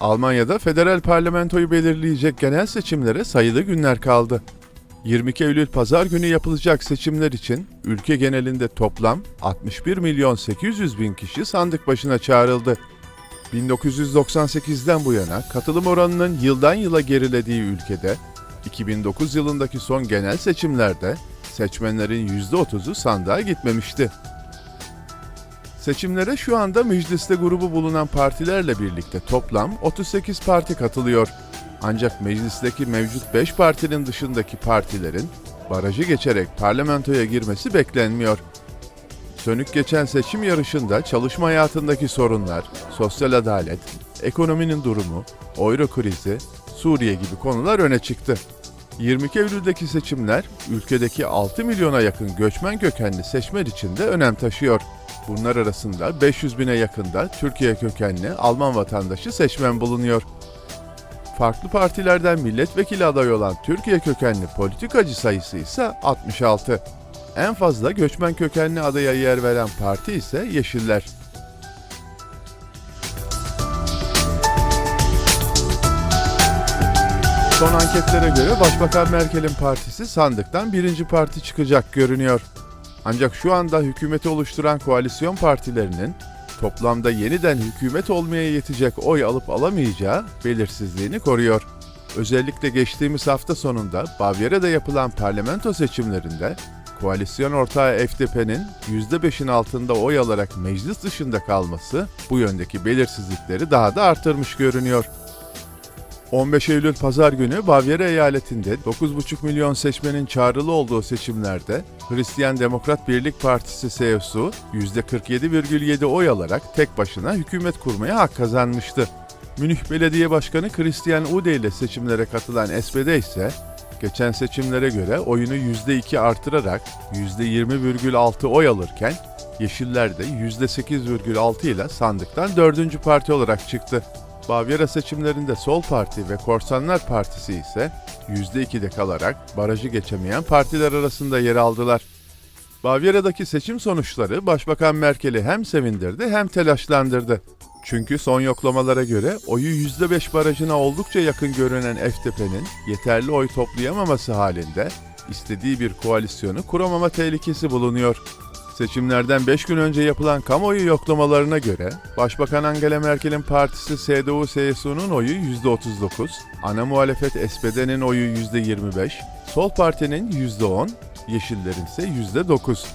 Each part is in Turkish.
Almanya'da federal parlamentoyu belirleyecek genel seçimlere sayılı günler kaldı. 22 Eylül pazar günü yapılacak seçimler için ülke genelinde toplam 61 milyon 800 bin kişi sandık başına çağrıldı. 1998'den bu yana katılım oranının yıldan yıla gerilediği ülkede 2009 yılındaki son genel seçimlerde seçmenlerin %30'u sandığa gitmemişti. Seçimlere şu anda mecliste grubu bulunan partilerle birlikte toplam 38 parti katılıyor. Ancak meclisteki mevcut 5 partinin dışındaki partilerin barajı geçerek parlamentoya girmesi beklenmiyor. Sönük geçen seçim yarışında çalışma hayatındaki sorunlar, sosyal adalet, ekonominin durumu, euro krizi, Suriye gibi konular öne çıktı. 22 Eylül'deki seçimler ülkedeki 6 milyona yakın göçmen kökenli seçmen için de önem taşıyor. Bunlar arasında 500 bine yakında Türkiye kökenli Alman vatandaşı seçmen bulunuyor. Farklı partilerden milletvekili adayı olan Türkiye kökenli politikacı sayısı ise 66. En fazla göçmen kökenli adaya yer veren parti ise Yeşiller. Son anketlere göre Başbakan Merkel'in partisi sandıktan birinci parti çıkacak görünüyor. Ancak şu anda hükümeti oluşturan koalisyon partilerinin toplamda yeniden hükümet olmaya yetecek oy alıp alamayacağı belirsizliğini koruyor. Özellikle geçtiğimiz hafta sonunda Bavyera'da yapılan parlamento seçimlerinde koalisyon ortağı FDP'nin %5'in altında oy alarak meclis dışında kalması bu yöndeki belirsizlikleri daha da artırmış görünüyor. 15 Eylül pazar günü Bavyera eyaletinde 9,5 milyon seçmenin çağrılı olduğu seçimlerde Hristiyan Demokrat Birlik Partisi CSU %47,7 oy alarak tek başına hükümet kurmaya hak kazanmıştı. Münih Belediye Başkanı Christian Ude ile seçimlere katılan SPD ise geçen seçimlere göre oyunu %2 artırarak %20,6 oy alırken Yeşiller de %8,6 ile sandıktan dördüncü parti olarak çıktı. Bavyera seçimlerinde Sol Parti ve Korsanlar Partisi ise %2'de kalarak barajı geçemeyen partiler arasında yer aldılar. Bavyera'daki seçim sonuçları Başbakan Merkel'i hem sevindirdi hem telaşlandırdı. Çünkü son yoklamalara göre oyu %5 barajına oldukça yakın görünen FDP'nin yeterli oy toplayamaması halinde istediği bir koalisyonu kuramama tehlikesi bulunuyor. Seçimlerden 5 gün önce yapılan kamuoyu yoklamalarına göre Başbakan Angela Merkel'in partisi CDU-CSU'nun oyu %39, ana muhalefet SPD'nin oyu %25, Sol Parti'nin %10, Yeşillerin ise %9.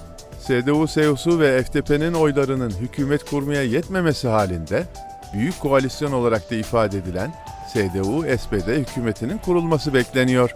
CDU-CSU ve FDP'nin oylarının hükümet kurmaya yetmemesi halinde büyük koalisyon olarak da ifade edilen CDU-SPD hükümetinin kurulması bekleniyor.